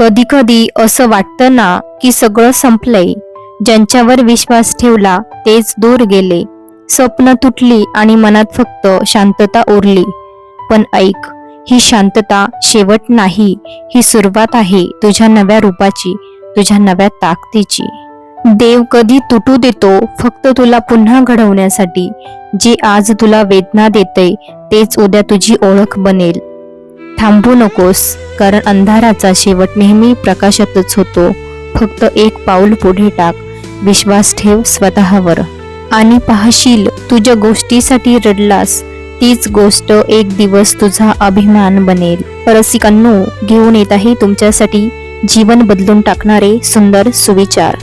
कधी कधी असं वाटतं ना की सगळं संपलंय. ज्यांच्यावर विश्वास ठेवला तेच दूर गेले. स्वप्न तुटली आणि मनात फक्त शांतता उरली पण ऐक ही शांतता शेवट नाही. ही सुरुवात आहे तुझ्या नव्या रूपाची तुझ्या नव्या ताकदीची. देव कधी तुटू देतो फक्त तुला पुन्हा घडवण्यासाठी. जे आज तुला वेदना देते तेच उद्या तुझी ओळख बनेल. थांबू नकोस. कारण अंधाराचा शेवट नेहमी प्रकाशातच होतो. फक्त एक पाऊल पुढे टाक. विश्वास ठेव स्वतःवर. आणि पाहशील तुझ्या गोष्टीसाठी रडलास. तीच गोष्ट एक दिवस तुझा अभिमान बनेल. रसिकांनो घेऊन येत आहे तुमच्यासाठी जीवन बदलून टाकणारे सुंदर सुविचार.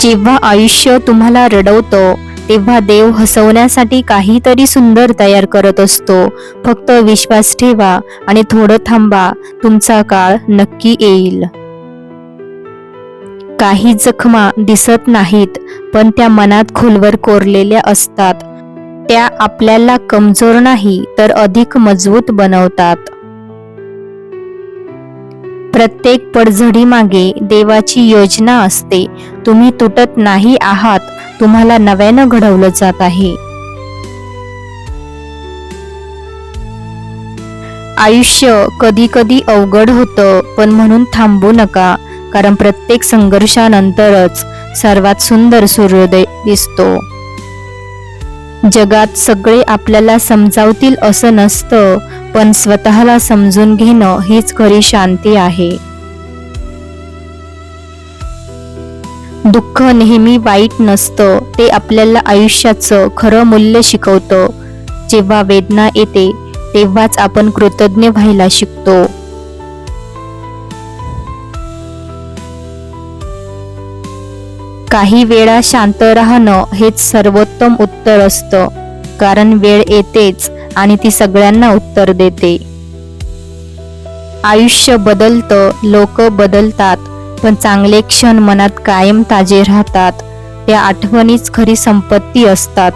जेव्हा आयुष्य तुम्हाला रडवतं तेव्हा देव हसवण्यासाठी काहीतरी सुंदर तयार करत असतो. फक्त विश्वास ठेवा आणि थोडं थांबा. तुमचा काळ नक्की येईल. काही जखमा दिसत नाहीत पण त्या मनात खोलवर कोरलेल्या असतात. त्या आपल्याला कमजोर नाही तर अधिक मजबूत बनवतात. प्रत्येक पडझडी मागे देवाची योजना असते. तुम्ही तुटत नाही आहात तुम्हाला नव्यानं घडवलं जात आहे. आयुष्य कधी कधी अवघड होतं पण म्हणून थांबू नका कारण प्रत्येक संघर्षानंतरच सर्वात सुंदर सूर्योदय दिसतो. जगात सगळे आपल्याला समजावतील असं नसतं पण स्वतःला समजून घेणं हीच खरी शांती आहे. दुःख नेहमी वाईट नसतं ते आपल्याला आयुष्याचं खरं मूल्य शिकवतं. जेव्हा वेदना येते तेव्हाच आपण कृतज्ञ व्हायला शिकतो. काही वेळा शांत राहणं हेच सर्वोत्तम उत्तर असतं कारण वेळ येतेच आणि ती सगळ्यांना उत्तर देते. आयुष्य बदलतं लोक बदलतात पण चांगले क्षण मनात कायम ताजे राहतात. त्या आठवणीच खरी संपत्ती असतात.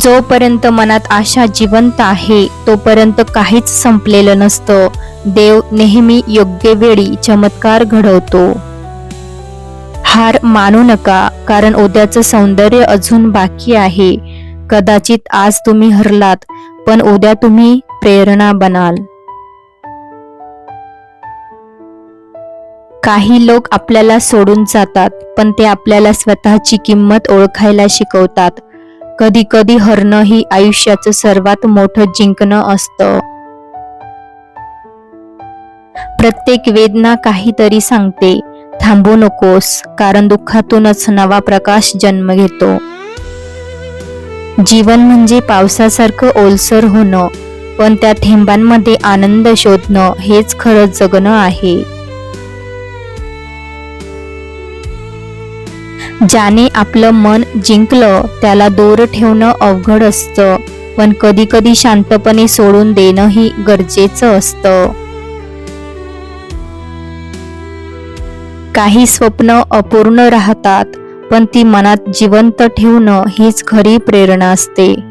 जोपर्यंत मनात आशा जिवंत आहे तोपर्यंत काहीच संपलेलं नसतं. देव नेहमी योग्य वेळी चमत्कार घडवतो. हार मानू नका कारण उद्याचं सौंदर्य अजून बाकी आहे. कदाचित आज तुम्ही हरलात पण उद्या तुम्ही प्रेरणा बनाल. काही लोक आपल्याला सोडून जातात पण ते आपल्याला स्वतःची किंमत ओळखायला शिकवतात. कधी कधी हरणं ही आयुष्याचं सर्वात मोठं जिंकणं असतं. प्रत्येक वेदना काहीतरी सांगते. थांबू नकोस कारण दुःखातूनच नवा प्रकाश जन्म घेतो. जीवन म्हणजे पावसासारखं ओलसर होणं पण त्या थेंबांमध्ये आनंद शोधणं हेच खरं जगणं आहे. ज्याने आपलं मन जिंकलं त्याला दूर ठेवणं अवघड असतं. पण कधी कधी शांतपणे सोडून देणंही गरजेचं असतं. काही स्वप्न अपूर्ण राहतात पण ती मनात जिवंत ठेवणं हीच खरी प्रेरणा असते.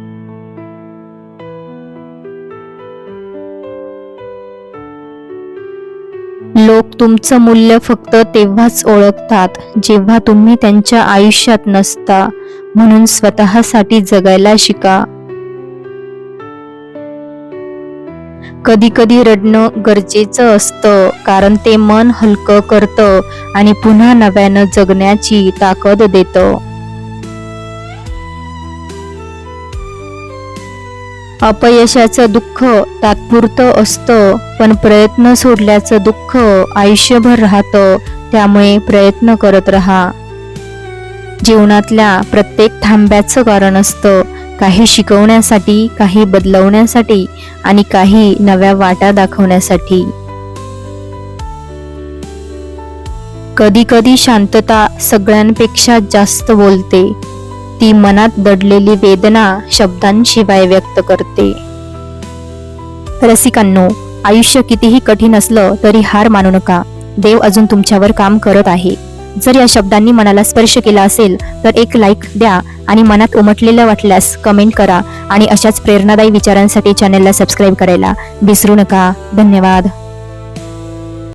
लोक तुमचं मूल्य फक्त तेव्हाच ओळखतात जेव्हा तुम्ही त्यांच्या आयुष्यात नसता. म्हणून स्वतःसाठी जगायला शिका. कधी कधी रडणं गरजेचं असतं कारण ते मन हलकं करतं आणि पुन्हा नव्यानं जगण्याची ताकद देतं. अपयशाचं दुःख तात्पुरतं असतं पण प्रयत्न सोडल्याचं दुःख आयुष्यभर राहतं त्यामुळे प्रयत्न करत राहा. जीवनातल्या प्रत्येक थांब्याचं कारण असतं काही शिकवण्यासाठी काही बदलवण्यासाठी आणि काही नव्या वाटा दाखवण्यासाठी. कधी कधी शांतता सगळ्यांपेक्षा जास्त बोलते. ती मनात दडलेली वेदना शब्दांशिवाय व्यक्त करते. रसिकांनो आयुष्य कितीही कठीण असलं तरी हार मानू नका. देव अजून तुमच्यावर काम करत आहे. जर या शब्दांनी मनाला स्पर्श केला असेल तर एक लाईक द्या आणि मनात उमटलेलं वाटल्यास कमेंट करा आणि अशाच प्रेरणादायी विचारांसाठी चॅनलला सबस्क्राईब करायला विसरू नका. धन्यवाद.